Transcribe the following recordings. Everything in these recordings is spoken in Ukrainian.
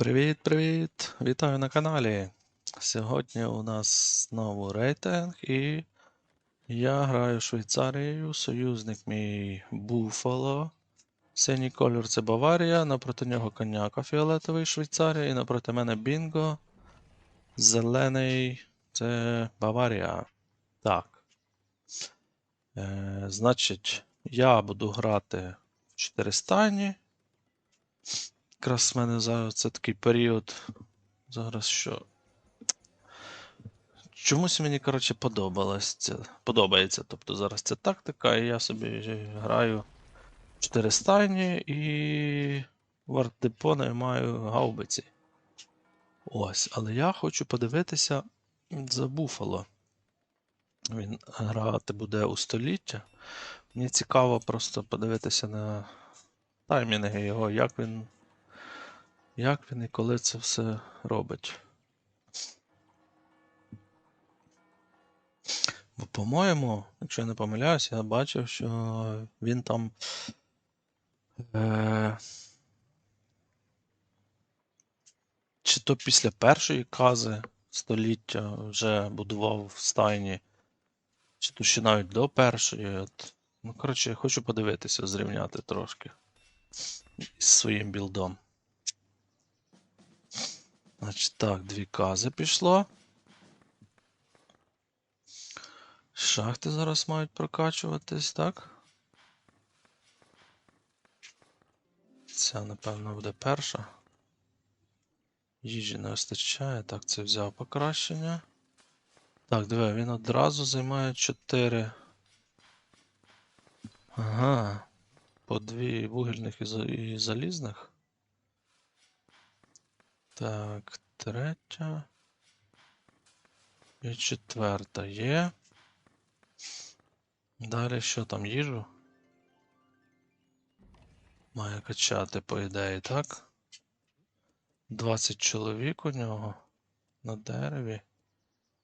Привіт-привіт! Вітаю на каналі. Сьогодні у нас знову рейтинг і я граю Швейцарією. Союзник мій Буфало. Синій кольор це Баварія, напроти нього коняка фіолетовий Швейцарія, і напроти мене Бінго. Зелений це Баварія. Так. Е, значить, я буду грати в 4 стані. Якраз в мене зараз це такий період. Зараз що. Чомусь мені, коротше, подобалось це. Подобається. Тобто зараз ця тактика, і я собі граю 4 стайні і в артдепо маю гаубиці. Ось, але я хочу подивитися за Буфало. Він грати буде у століття. Мені цікаво просто подивитися на таймінги його, як він як він і коли це все робить? Бо, по-моєму, якщо я не помиляюсь, я бачив, що він там. Е... Чи то після першої кази століття вже будував в стайні, чи то ще навіть до першої. От. Ну, коротше, я хочу подивитися, зрівняти трошки із своїм білдом. Значить, так, дві кази пішло. Шахти зараз мають прокачуватись, так? Ця, напевно, буде перша. Їжі не вистачає. Так, це взяв покращення. Так, диви, він одразу займає 4. Ага. По дві вугільних і залізних. Так, третя. І четверта є. Далі що там їжу? Має качати, по ідеї, так? 20 чоловік у нього на дереві.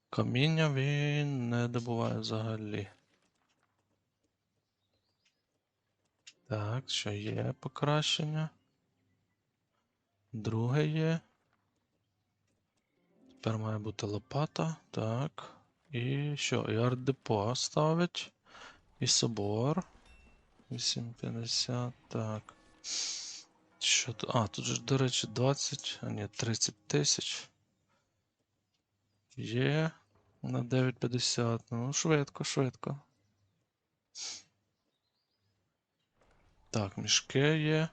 Каміння він не добуває взагалі. Так, що є покращення. Друге є. Тепер має бути лопата. Так. І що? І арт-депо ставить. І собор. 850. Так. Що тут? А, тут же, до речі, 20, а ні, 30 тисяч. Є. На 950. Ну, швидко, швидко. Так, мішки є.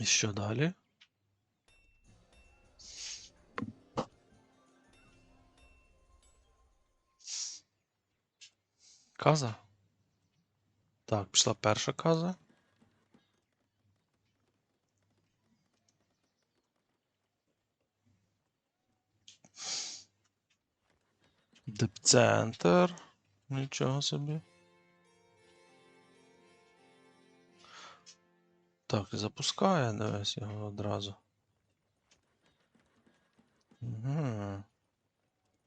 І що далі? Каза? Так, пішла перша каза. Депцентр. Нічого собі. Так, запускає, дивись його одразу. Угу.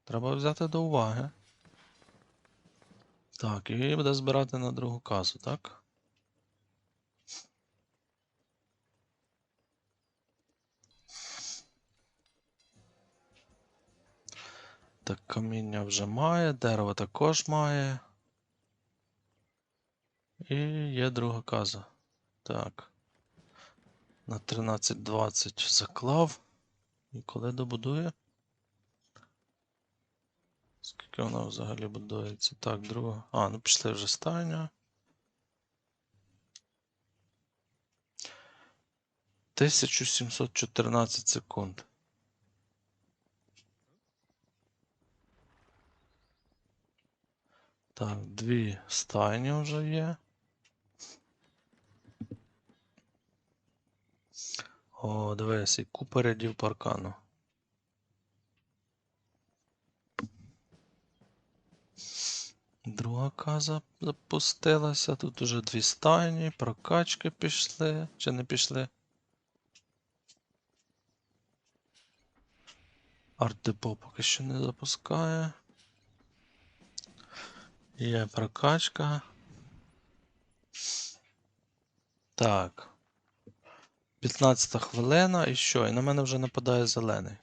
Треба взяти до уваги. Так, і буде збирати на другу казу, так? Так, каміння вже має, дерево також має. І є друга каза. Так. На 13.20 заклав. І коли добудує? Скільки вона взагалі будується? Так, друга. А, ну пішли вже стайня. 1714 секунд. Так, дві стайні вже є. О, дивись, і купа рядів паркану. Друга каза запустилася. Тут уже дві стайні, прокачки пішли. Чи не пішли? Арт-депо поки що не запускає. Є прокачка. Так. 15 хвилина і що? І на мене вже нападає зелений.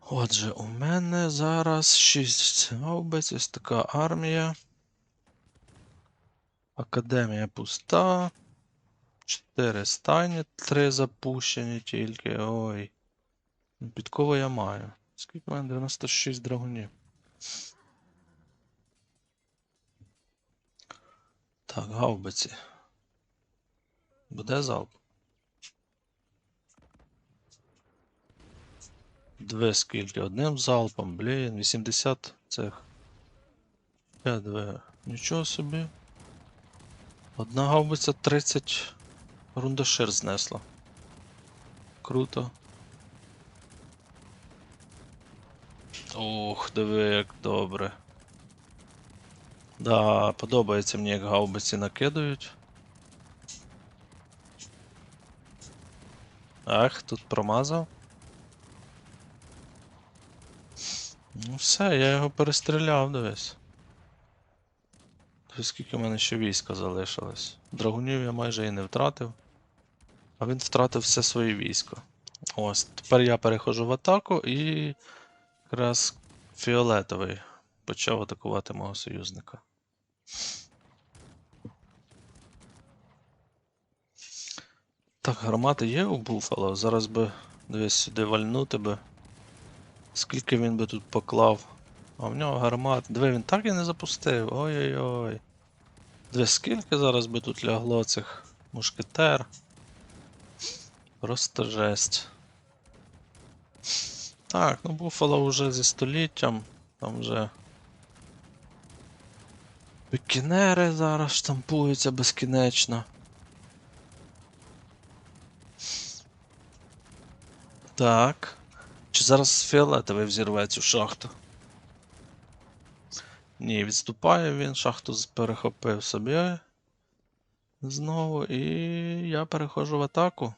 Отже, у мене зараз 6 гаубиць, ось така армія. Академія пуста. 4 стайні, 3 запущені тільки. Ой. Ну, Підкову я маю. Скільки в мене? 96 драгунів. Так, гаубиці. Буде залп. Дві скільки? Одним залпом, блін, 80 цих. Я дві. Нічого собі. Одна гаубиця 30 рундашир знесла. Круто. Ух, диви, як добре. Да, подобається мені, як гаубиці накидають. Ах, тут промазав. Ну все, я його перестріляв, дивись. Скільки в мене ще війська залишилось. Драгунів я майже і не втратив. А він втратив все своє військо. Ось, тепер я переходжу в атаку і якраз фіолетовий почав атакувати мого союзника. Так, гармати є у Буфало. Зараз би дивись сюди вальнути би. Скільки він би тут поклав. А в нього гармат. Диви, він так і не запустив. Ой-ой-ой. Диви, скільки зараз би тут лягло цих мушкетер. Просто жесть. Так, ну Буфало вже зі століттям. Там вже. Пікінери зараз штампуються безкінечно. Так. Чи зараз фіолетовий взірве цю шахту? Ні, відступає він, шахту перехопив собі. Знову, і я переходжу в атаку.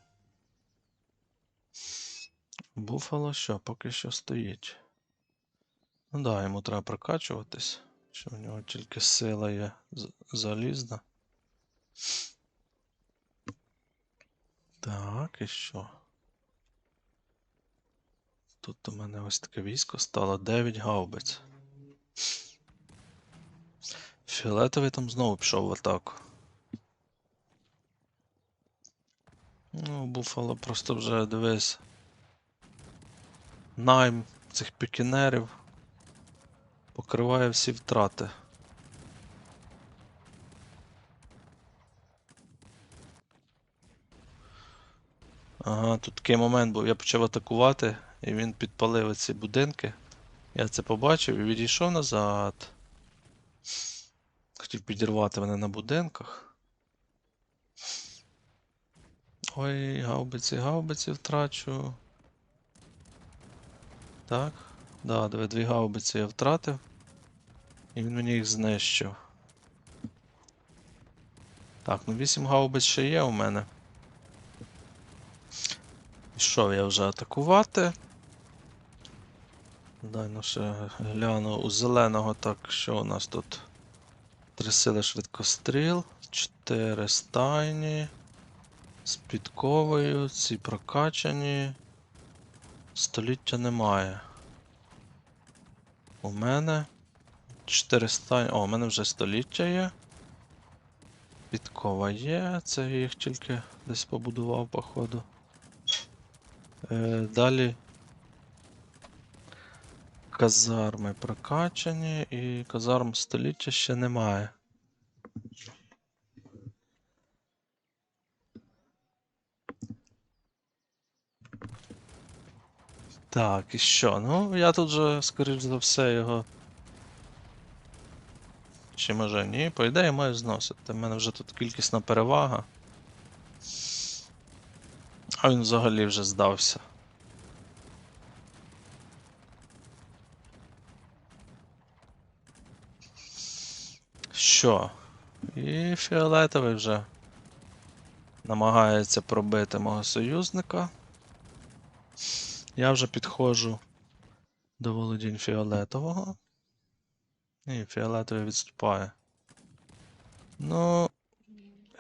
Буфало що, поки що стоїть. Ну да, йому треба прокачуватись. Що в нього тільки сила є залізна. Так, і що? Тут у мене ось таке військо стало 9 гаубиць. Фіолетовий там знову пішов в атаку. Ну, Буфало просто вже дивись. Найм цих пікінерів покриває всі втрати. Ага, тут такий момент був. Я почав атакувати, і він підпалив ці будинки. Я це побачив і відійшов назад. Хотів підірвати мене на будинках. Ой, гаубиці, гаубиці втрачу. Так. Да, диви, дві гаубиці я втратив. І він мені їх знищив. Так, ну 8 гаубиць ще є у мене. Пішов я вже атакувати. Дай ну ще гляну у зеленого, так, що у нас тут? Три сили швидкостріл, 4 стайні. З підковою, ці прокачані. Століття немає. У мене 4 стайні. О, у мене вже століття є. Підкова є, це я їх тільки десь побудував, походу. Е, далі. Казарми прокачані і казарм століття ще немає. Так, і що? Ну, я тут же, скоріш за все, його. Чи може ні? По ідеї маю зносити. У мене вже тут кількісна перевага. А він взагалі вже здався. Що? І фіолетовий вже намагається пробити мого союзника. Я вже підходжу до володінь фіолетового. І фіолетовий відступає. Ну,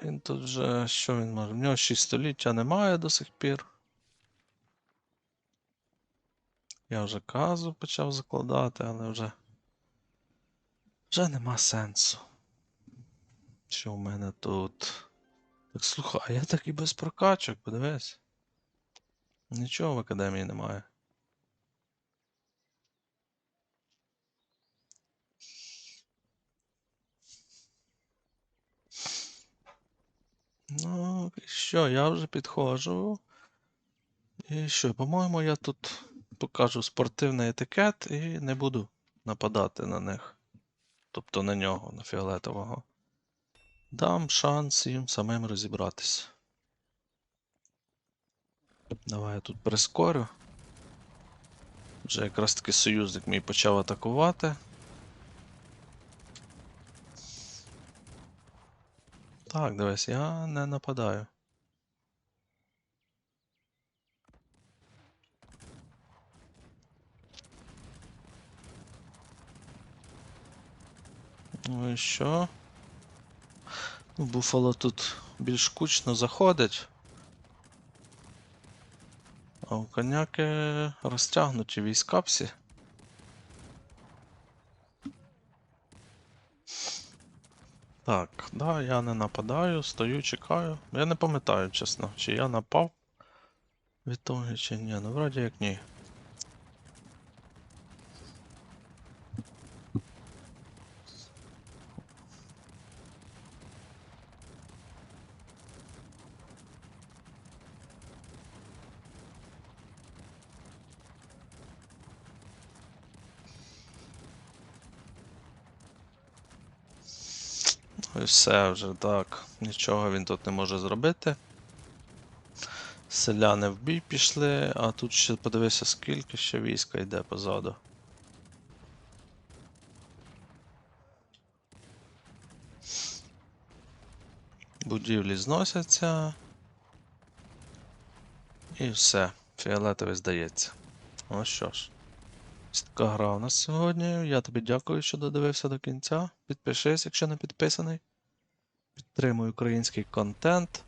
Він тут вже. Що він може? В нього 6 століття немає до сих пір. Я вже казу почав закладати, але вже. Вже нема сенсу. Що в мене тут? Так слухай, а я так і без прокачок, подивись. Нічого в академії немає. Ну, що, я вже підходжу. І що, по-моєму, я тут покажу спортивний етикет і не буду нападати на них. Тобто на нього, на фіолетового. Дам шанс їм самим розібратися. Давай я тут прискорю. Вже якраз таки союзник мій почав атакувати. Так, дивись, я не нападаю. Ну і що? Буфало тут більш кучно заходить. А у коняки розтягнуті війська всі. Так, да, я не нападаю, стою, чекаю. Я не пам'ятаю, чесно, чи я напав від того, чи ні. Ну, вроді як ні. І все вже так. Нічого він тут не може зробити. Селяни в бій пішли, а тут ще подивися, скільки ще війська йде позаду. Будівлі зносяться. І все. Фіолетовий здається. Ну що ж. Ось гра у нас сьогодні. Я тобі дякую, що додивився до кінця. Підпишись, якщо не підписаний. Підтримуй український контент.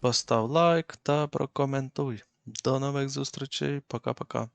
Постав лайк та прокоментуй. До нових зустрічей. Пока-пока.